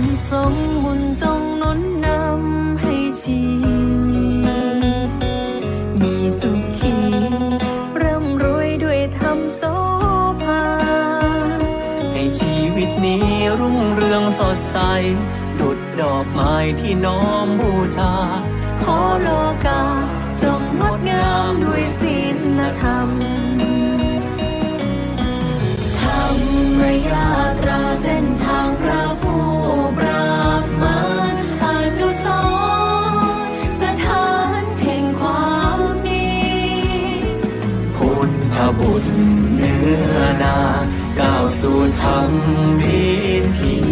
นสงส์บุญจงนุนนำให้ชีวิตมีสุขีร่ำรวยด้วยธรรมโสภาให้ชีวิตนี้รุ่งเรืองสดใส ดุดดอกไม้ที่น้อมบูชา ขอโลกาจงงดงามด้วยศีลธรรม บุตรเนื้อนาก้าวสู่ธรรมวิถี